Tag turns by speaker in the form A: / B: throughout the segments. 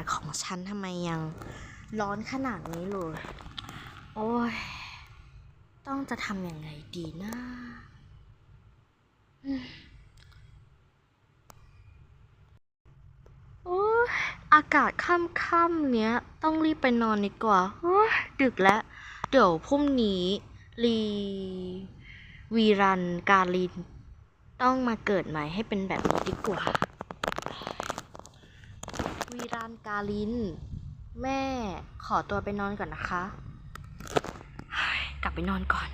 A: ดของฉันทำไมยังร้อนขนาดนี้เลย โอ้ย ต้องจะทำยังไงดีนะโอ้ยอากาศค่ำๆเนี้ย ต้องรีบไปนอนดีกว่าโอ้ยดึกแล้ว เดี๋ยวพรุ่งนี้รีวีรันการลิน ต้องมาเกิดใหม่ให้เป็นแบบนี้ดีกว่า วีรานกาลิน แม่ขอตัวไปนอนก่อนนะคะเฮ้ยกลับไปนอนก่อน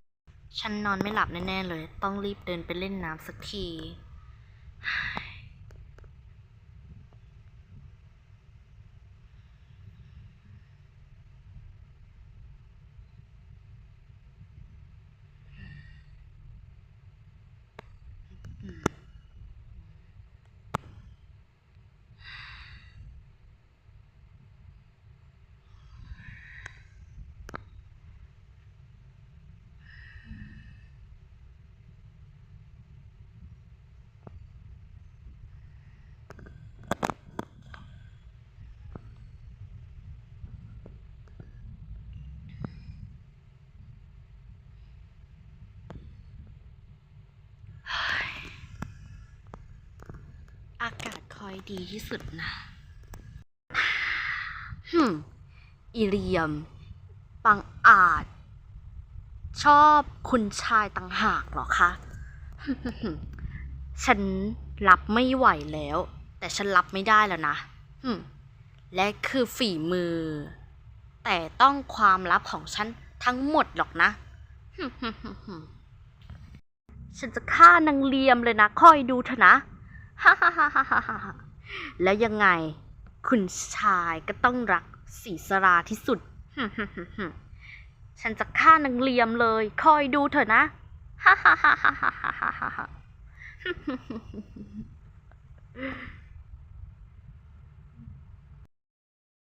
A: ฉันนอนไม่หลับแน่ ๆ เลย ต้องรีบเดินไปเล่นน้ำสักทีเฮ้ยอากาศคอยดีที่สุดนะฮึมอีเรียม ปังอาจ ชอบคุณชายต่างหากหรอคะ ฉันรับไม่ไหวแล้ว แต่ฉันรับไม่ได้แล้วนะและคือฝีมือ แต่ต้องความลับของฉันทั้งหมดหรอกนะ ฉันจะฆ่านางเลียมเลยนะ คอยดูเถอะนะ ฮ่าฮ่าฮ่าฮ่าฮ่า แล้วยังไง คุณชายก็ต้องรักสีสราที่สุด ฉันจะฆ่านางเลียมเลย คอยดูเถอะนะ ฮ่าฮ่าฮ่าฮ่าฮ่าฮ่าฮ่า